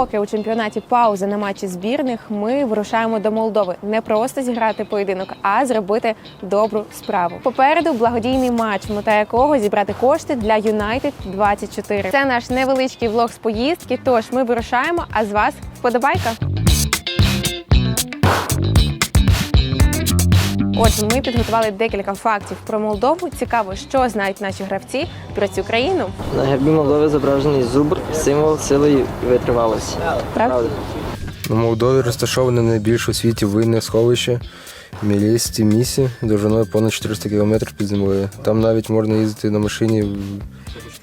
Поки у чемпіонаті пауза на матчі збірних, ми вирушаємо до Молдови не просто зіграти поєдинок, а зробити добру справу. Попереду благодійний матч, мета якого зібрати кошти для Юнайтед 24 Це наш невеличкий влог з поїздки. Тож ми вирушаємо. А з вас вподобайка. Отже, ми підготували декілька фактів про Молдову. Цікаво, що знають наші гравці про цю країну. На гербі Молдови зображений зубр, символ сили і витривалості. Правда? У Молдові розташоване найбільше у світі винне сховище Мілєсті Місі довжиною понад 400 км під землею. Там навіть можна їздити на машині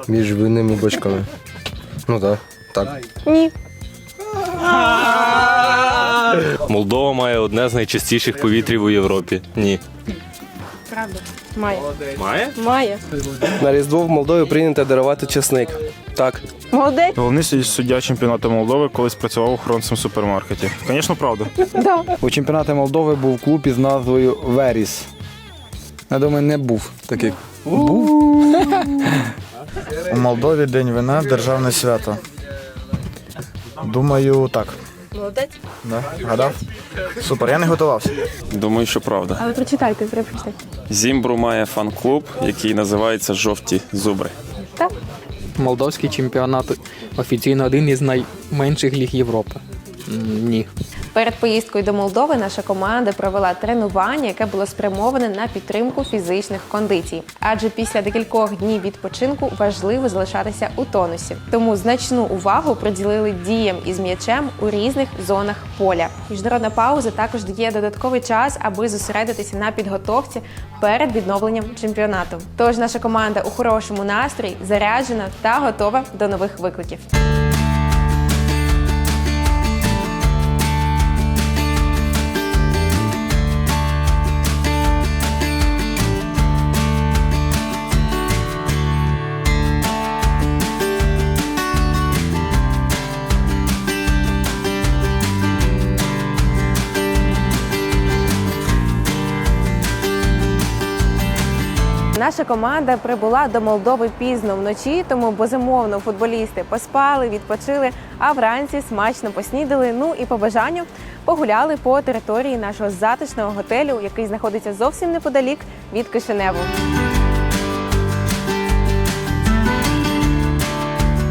між винними бочками. Ну так, так. Ні. Молдова має одне з найчистіших повітрів у Європі. Ні. Правда. Має. Має? Має. На Різдво в Молдові прийнято дарувати чесник. Так. Молодець. Головний суддя чемпіонату Молдови колись працював у хронцем супермаркеті. Звісно, правда. Да. У чемпіонаті Молдови був клуб із назвою Веріс. Я думаю, не був такий. Був? У Молдові День вина державне свято. Думаю, так. Молодець. Да? Гадав? Супер, я не готувався. Думаю, що правда. Але прочитайте, треба прочитати. Зімбру має фан-клуб, який називається Жовті зубри. Так. Молдовський чемпіонат офіційно один із найменших ліг Європи. М, Ні. Перед поїздкою до Молдови наша команда провела тренування, яке було спрямоване на підтримку фізичних кондицій. Адже після декількох днів відпочинку важливо залишатися у тонусі. Тому значну увагу приділили діям із м'ячем у різних зонах поля. Міжнародна пауза також дає додатковий час, аби зосередитися на підготовці перед відновленням чемпіонату. Тож наша команда у хорошому настрої заряджена та готова до нових викликів. Команда прибула до Молдови пізно вночі, тому безумовно футболісти поспали, відпочили, а вранці смачно поснідали. Ну і по бажанню погуляли по території нашого затишного готелю, який знаходиться зовсім неподалік від Кишиневу.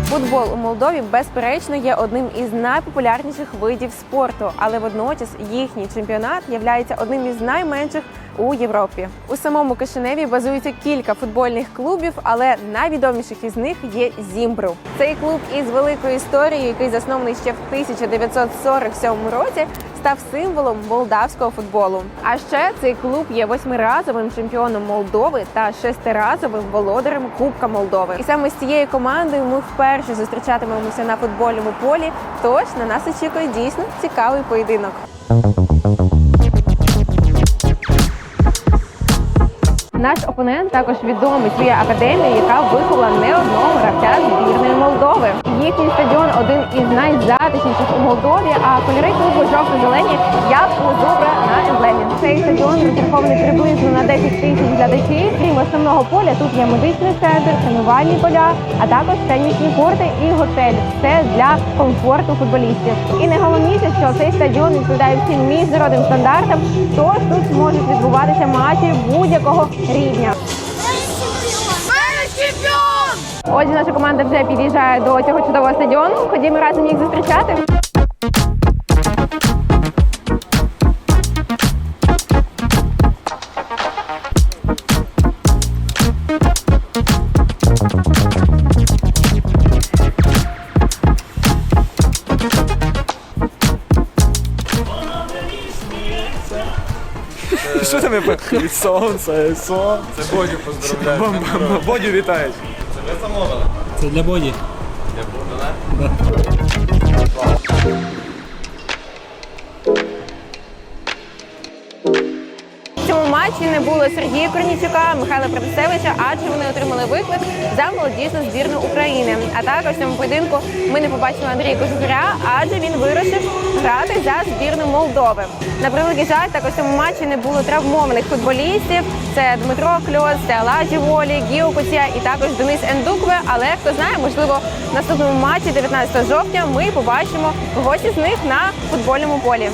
Футбол у Молдові безперечно є одним із найпопулярніших видів спорту, але водночас їхній чемпіонат є одним із найменших у Європі. У самому Кишиневі базується кілька футбольних клубів, але найвідоміших із них є Зімбру. Цей клуб із великою історією, який заснований ще в 1947 році, став символом молдавського футболу. А ще цей клуб є восьмиразовим чемпіоном Молдови та шестиразовим володарем Кубка Молдови. І саме з цією командою ми вперше зустрічатимемося на футбольному полі. Тож на нас очікує дійсно цікавий поєдинок. Наш опонент також відомий своєю академією, яка виховала не одного гравця збірної Молдови. Їхній стадіон один із найзатишніших у Молдові, а кольори клубу жовто-зелені як у зубра на емблемі. Цей стадіон розрахований приблизно на 10 тисяч глядачів. Крім основного поля, тут є медичний центр, тренувальні поля, а також тенісні корти і готель. Все для комфорту футболістів. І найголовніше, що цей стадіон відповідає всім міжнародним стандартам, тож тут зможуть відбуватися матчі будь-якого рівня. Отже, наша команда вже під'їжджає до цього чудового стадіону. Ходімо разом їх зустрічати. Що там я Від сонце, сонце. Це Бодю поздравляю. Бодю вітають. Це для боді. В да? матчі матчі не було Сергія Корнічука, Михайла Протасевича, адже вони отримали виклик за молодіжну збірну України. А також в цьому поєдинку ми не побачили Андрія Кожугуря, адже він вирушив грати за збірну Молдови. На превеликий жаль, також цьому матчі не було травмованих футболістів. Це Дмитро Кльоц, це Аладжі Волі, Гіо Кутя і також Денис Ендукве. Але хто знає, можливо, в наступному матчі 19 жовтня ми побачимо когось із них на футбольному полі.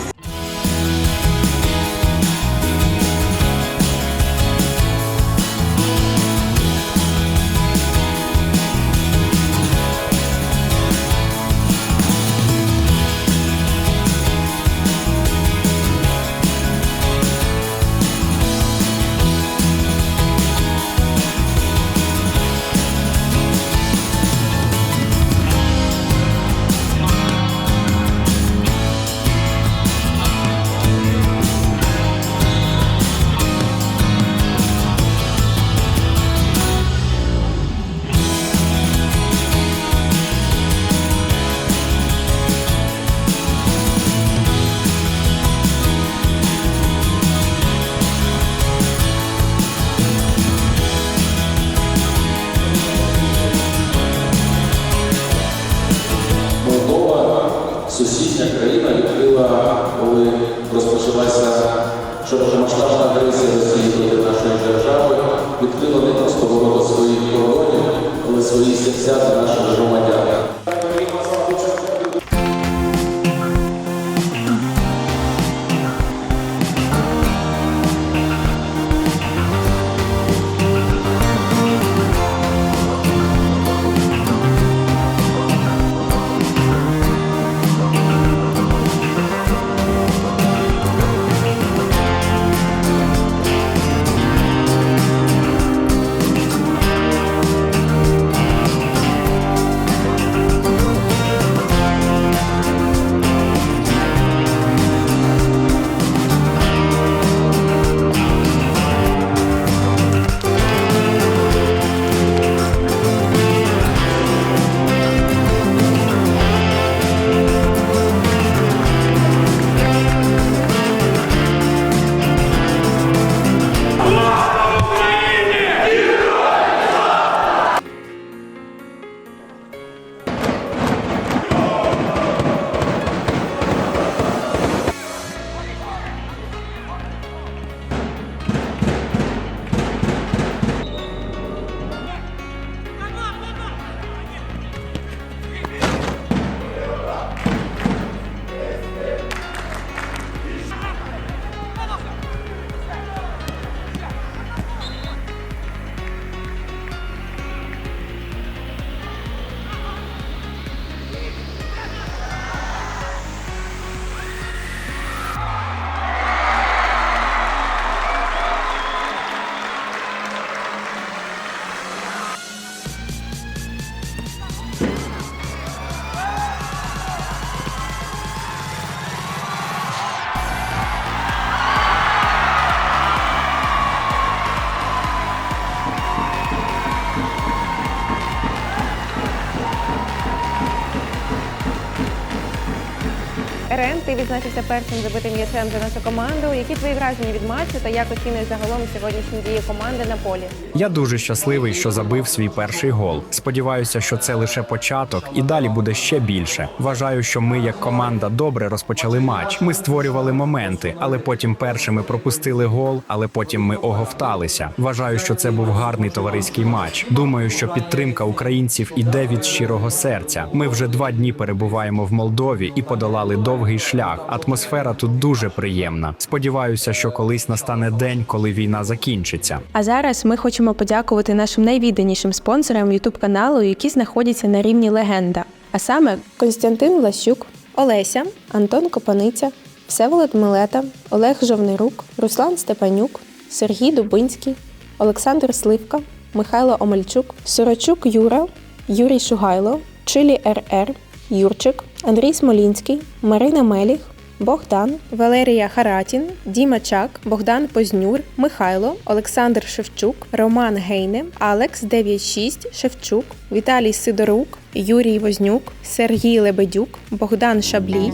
Відзначився першим забитим м'ячем за нашу команду. Які твої враження від матчу та як оцінюєш загалом сьогоднішні дії команди на полі? Я дуже щасливий, що забив свій перший гол. Сподіваюся, що це лише початок, і далі буде ще більше. Вважаю, що ми, як команда, добре розпочали матч. Ми створювали моменти, але потім першими пропустили гол, але потім ми оговталися. Вважаю, що це був гарний товариський матч. Думаю, що підтримка українців іде від щирого серця. Ми вже два дні перебуваємо в Молдові і подолали довгий шлях. Атмосфера тут дуже приємна. Сподіваюся, що колись настане день, коли війна закінчиться. А зараз ми хочемо подякувати нашим найвідданішим спонсорам youtube каналу, які знаходяться на рівні легенда. А саме Константин Влащук, Олеся, Антон Копаниця, Всеволод Милета, Олег Жовнирук, Руслан Степанюк, Сергій Дубинський, Олександр Сливка, Михайло Омельчук, Сорочук Юра, Юрій Шугайло, Чилі РР, Юрчик, Андрій Смолінський, Марина Меліх, Богдан, Валерія Харатін, Діма Чак, Богдан Познюр, Михайло, Олександр Шевчук, Роман Гейне, Алекс 96, Шевчук, Віталій Сидорук, Юрій Вознюк, Сергій Лебедюк, Богдан Шаблій.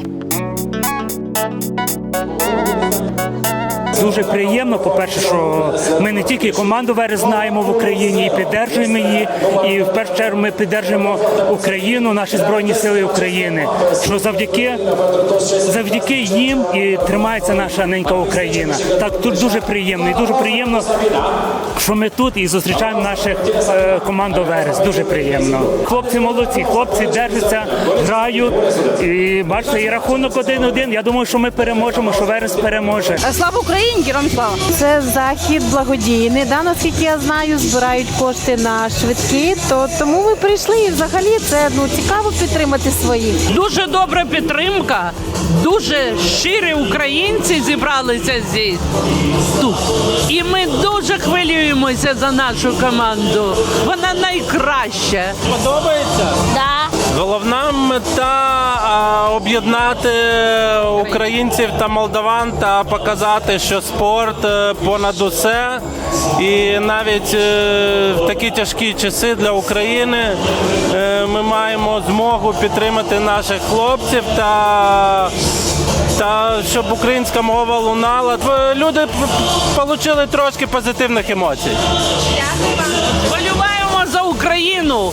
Дуже приємно. По-перше, що ми не тільки команду Верес знаємо в Україні і піддержуємо її. І в першу чергу ми піддержуємо Україну, наші збройні сили України. Що завдяки завдяки їм і тримається наша ненька Україна. Так тут дуже приємно. І дуже приємно, що ми тут і зустрічаємо наших е, команду Верес. Дуже приємно. Хлопці молодці, хлопці держаться, грають. І бачите, і рахунок 1-1. Я думаю, що ми переможемо, що Верес переможе. Слава Україні, героям слава! Це захід благодійний. Да, наскільки я знаю, збирають кошти на швидкі. То тому ми прийшли. І взагалі це ну цікаво підтримати своїх. Дуже добра підтримка. Дуже щирі українці зібралися здесь, тут. І ми дуже хвилюємося за нашу команду. Вона найкраща. Подобається? Да. Головна мета об'єднати українців та молдаван та показати, що спорт е, понад усе. І навіть е, в такі тяжкі часи для України е, ми маємо змогу підтримати наших хлопців та. Та щоб українська мова лунала, люди отримали трошки позитивних емоцій. Болюваємо за Україну.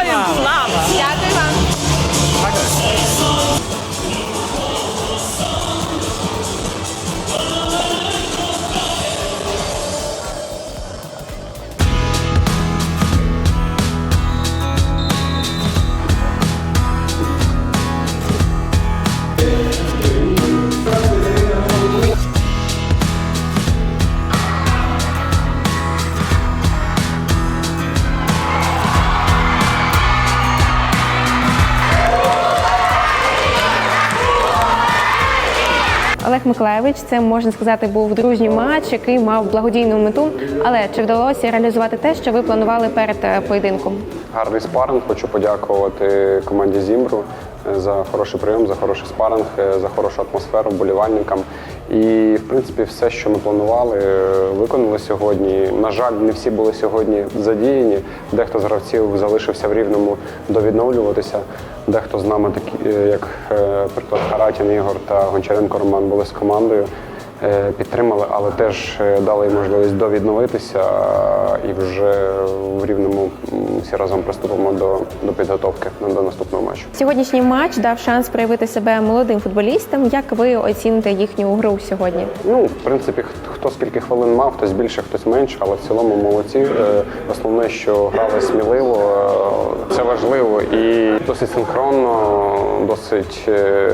Олег Миколаєвич, це можна сказати, був дружній матч, який мав благодійну мету. Але чи вдалося реалізувати те, що ви планували перед е, поєдинком? Гарний спаринг. Хочу подякувати команді Зімбру за хороший прийом, за хороший спаринг, е, за хорошу атмосферу вболівальникам. І, в принципі, все, що ми планували, е, виконали сьогодні. На жаль, не всі були сьогодні задіяні. Дехто з гравців залишився в рівному довідновлюватися. Дехто з нами, такі, е, як е, приклад Харатін Ігор та Гончаренко Роман, були з командою. Е, Підтримали, але теж е, дали можливість довідновитися е, і вже в рівному всі разом приступимо до, до підготовки на- до наступного матчу. Сьогоднішній матч дав шанс проявити себе молодим футболістам. Як ви оціните їхню гру сьогодні? Ну, в принципі, хт- хто скільки хвилин мав, хтось більше, хтось менше, але в цілому молодці. Основне, що грали сміливо, це важливо і досить синхронно, досить е,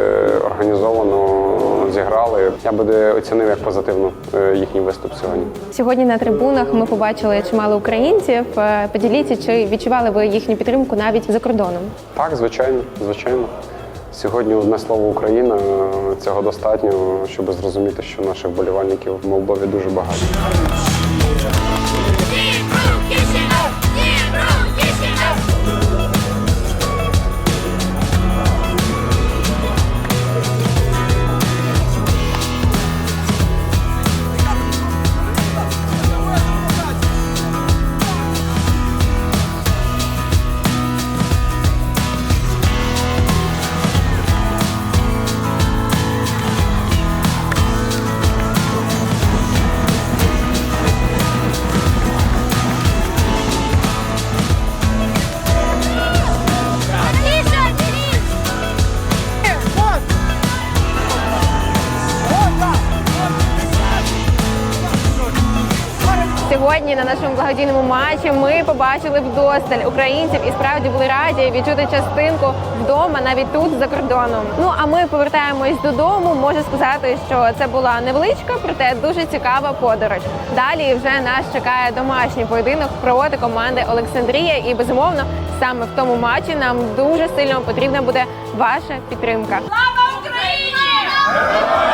організовано зіграли. Я би оцінив як позитивно е, їхній виступ сьогодні. Сьогодні на трибунах ми побачили чимало українців. Е, Поділіться, чи відчували ви їхню підтримку навіть за кордоном? Так, звичайно, звичайно. Сьогодні одне слово Україна. е, Цього достатньо, щоб зрозуміти, що наших болівальників в Молдові дуже багато. Нашому благодійному матчі ми побачили вдосталь українців і справді були раді відчути частинку вдома, навіть тут за кордоном. Ну а ми повертаємось додому. Можу сказати, що це була невеличка, проте дуже цікава подорож. Далі вже нас чекає домашній поєдинок проти команди Олександрія. І безумовно, саме в тому матчі нам дуже сильно потрібна буде ваша підтримка. Слава Україні!